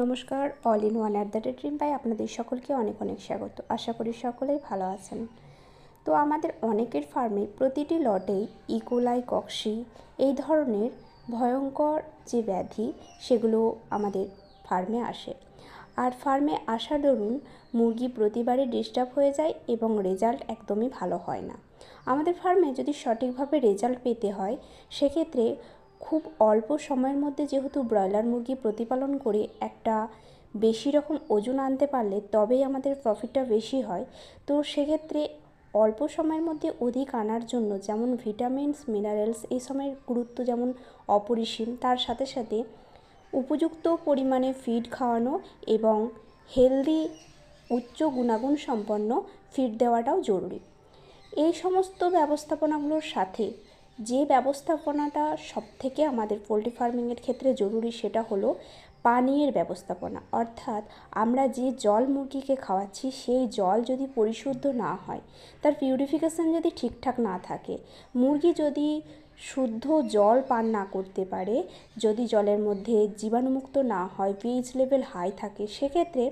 নমস্কার all in one at the rate dream by আপনাদের সকলকে অনেক অনেক স্বাগত। আশা করি সকলেই ভালো আছেন। তো আমাদের অনেকের ফার্মে প্রতিটি লটেই ইকোলাই কক্সি এই ধরনের ভয়ঙ্কর যে ব্যাধি, সেগুলো আমাদের ফার্মে আসে। আর ফার্মে আসার দরুন মুরগি প্রতিবারই ডিস্টার্ব হয়ে যায় এবং রেজাল্ট একদমই ভালো হয় না। আমাদের ফার্মে যদি সঠিকভাবে রেজাল্ট পেতে হয়, সেক্ষেত্রে খুব অল্প সময়ের মধ্যে যেহেতু ব্রয়লার মুরগি প্রতিপালন করে একটা বেশি রকম ওজন আনতে পারলে তবেই আমাদের প্রফিটটা বেশি হয়। তো সেক্ষেত্রে অল্প সময়ের মধ্যে অধিক আনার জন্য যেমন ভিটামিনস মিনারেলস এই সময়ের গুরুত্ব যেমন অপরিসীম, তার সাথে সাথে উপযুক্ত পরিমাণে ফিড খাওয়ানো এবং হেলদি উচ্চ গুণাগুণ সম্পন্ন ফিড দেওয়াটাও জরুরি। এই সমস্ত ব্যবস্থাপনাগুলোর সাথে যে ব্যবস্থাপনাটা সবথেকে আমাদের পোলট্রি ফার্মিংয়ের ক্ষেত্রে জরুরি সেটা হলো পানীয়ের ব্যবস্থাপনা। অর্থাৎ আমরা যে জল মুরগিকে খাওয়াচ্ছি, সেই জল যদি পরিশুদ্ধ না হয়, তার পিউরিফিকেশান যদি ঠিকঠাক না থাকে, মুরগি যদি শুদ্ধ জল পান না করতে পারে, যদি জলের মধ্যে জীবাণুমুক্ত না হয় পিএইচ লেভেল হাই থাকে, সেক্ষেত্রে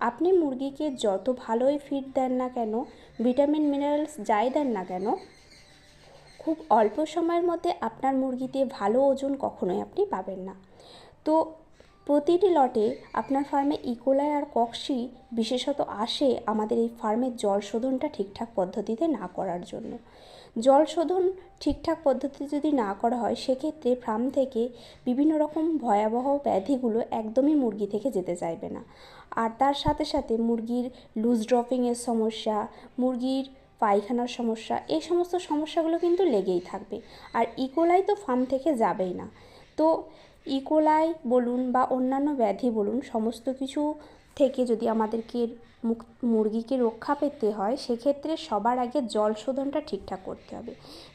আপনি মুরগিকে যত ভালোই ফিড দেন না কেন ভিটামিন মিনারেলস যাই দেন না কেন খুব অল্প সময়ের মধ্যে আপনার মুরগিতে ভালো ওজন কখনোই আপনি পাবেন না। তো প্রতিটি লটে আপনার ফার্মে ইকোলাই আর কক্সি বিশেষত আসে আমাদের এই ফার্মের জল শোধনটা ঠিকঠাক পদ্ধতিতে না করার জন্য। জল শোধন ঠিকঠাক পদ্ধতিতে যদি না করা হয়, সেক্ষেত্রে ফার্ম থেকে বিভিন্ন রকম ভয়াবহ ব্যাধিগুলো একদমই মুরগি থেকে যেতে চাইবে না। আর তার সাথে সাথে মুরগির লুজ ড্রপিংয়ের সমস্যা, মুরগির পায়খানার সমস্যা, এই সমস্ত সমস্যাগুলো কিন্তু লেগেই থাকবে। আর ইকোলাই তো ফার্ম থেকে যাবেই না। তো ইকোলাই বলুন বা অন্যান্য ব্যাধি বলুন, সমস্ত কিছু থেকে যদি আমাদেরকে মুরগিকে রক্ষা পেতে হয়, সেক্ষেত্রে সবার আগে জল শোধনটা ঠিকঠাক করতে হবে।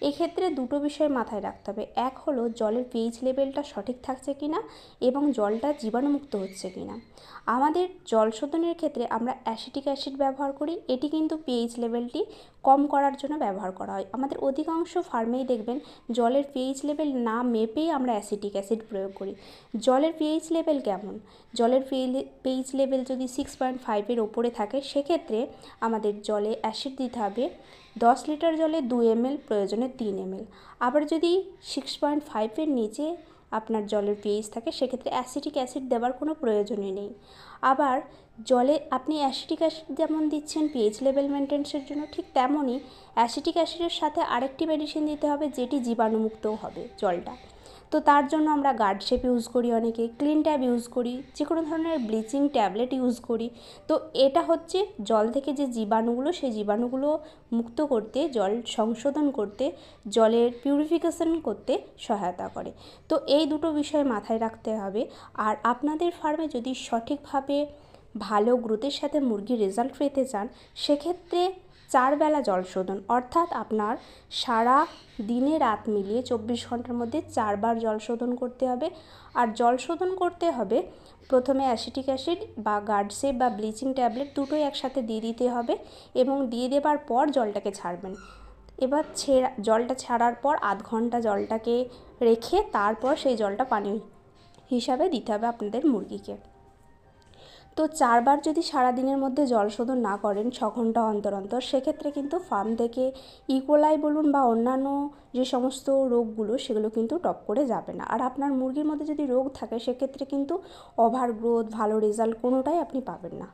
এক্ষেত্রে দুটো বিষয় মাথায় রাখতে হবে। এক হলো, জলের পিএইচ লেভেলটা সঠিক থাকছে কি না এবং জলটা জীবাণুমুক্ত হচ্ছে কি না আমাদের জল শোধনের ক্ষেত্রে আমরা অ্যাসিটিক অ্যাসিড ব্যবহার করি। এটি কিন্তু পিএইচ লেভেলটি কম করার জন্য ব্যবহার করা হয়। আমাদের অধিকাংশ ফার্মেই দেখবেন, জলের পিএইচ লেভেল না মেপেই আমরা অ্যাসিটিক অ্যাসিড প্রয়োগ করি। জলের পিএইচ লেভেল কেমন? জলের পিএইচ লেভেল যদি সিক্স পয়েন্ট ফাইভের ওপরে থাকে সেক্ষেত্রে আমাদের জলে অ্যাসিড দিতে হবে। দশ লিটার জলে দু এমএল, প্রয়োজনে তিন এমএল। আবার যদি সিক্স পয়েন্ট ফাইভের নিচে আপনার জলের পিএইচ থাকে, সেক্ষেত্রে অ্যাসিটিক অ্যাসিড দেওয়ার কোনো প্রয়োজনই নেই। আবার জলে আপনি অ্যাসিটিক অ্যাসিড যেমন দিচ্ছেন পিএইচ লেভেল মেনটেন্সের জন্য ঠিক তেমনই অ্যাসিটিক অ্যাসিডের সাথে আরেকটি মেডিসিন দিতে হবে, যেটি জীবাণুমুক্তও হবে জলটা। তো তার জন্য আমরা গার্ড শেপ ইউজ করি অনেকে ক্লিন ট্যাব ইউজ করি যে কোনো ধরনের ব্লিচিং ট্যাবলেট ইউজ করি। তো এটা হচ্ছে জল থেকে যে জীবাণুগুলো, সেই জীবাণুগুলো মুক্ত করতে, জল সংশোধন করতে, জলের পিউরিফিকেশন করতে সহায়তা করে। তো এই দুটো বিষয় মাথায় রাখতে হবে। আর আপনাদের ফার্মে যদি সঠিকভাবে ভালো গ্রোথের সাথে মুরগির রেজাল্ট পেতে চান, সেক্ষেত্রে চার বেলা জল শোধন অর্থাৎ আপনার সারা দিনে রাত মিলিয়ে চব্বিশ ঘণ্টার মধ্যে চারবার জল শোধন করতে হবে। আর জল শোধন করতে হবে, প্রথমে অ্যাসিটিক অ্যাসিড বা গার্ডসেপ বা ব্লিচিং ট্যাবলেট দুটোই একসাথে দিয়ে দিতে হবে এবং দিয়ে দেবার পর জলটাকে ছাড়বেন। এবার ছেড়া, জলটা ছাড়ার পর আধ ঘণ্টা জলটাকে রেখে তারপর সেই জলটা পানি হিসাবে দিতে হবে আপনাদের মুরগিকে। তো চারবার যদি সারাদিনের মধ্যে জল শোধন না করেন ছ ঘণ্টা অন্তর অন্তর, সেক্ষেত্রে কিন্তু ফার্ম থেকে ইকোলাই বলুন বা অন্যান্য যে সমস্ত রোগগুলো, সেগুলো কিন্তু টপ করে যাবে না। আর আপনার মুরগির মধ্যে যদি রোগ থাকে, সেক্ষেত্রে কিন্তু ওভার গ্রোথ ভালো রেজাল্ট কোনোটাই আপনি পাবেন না।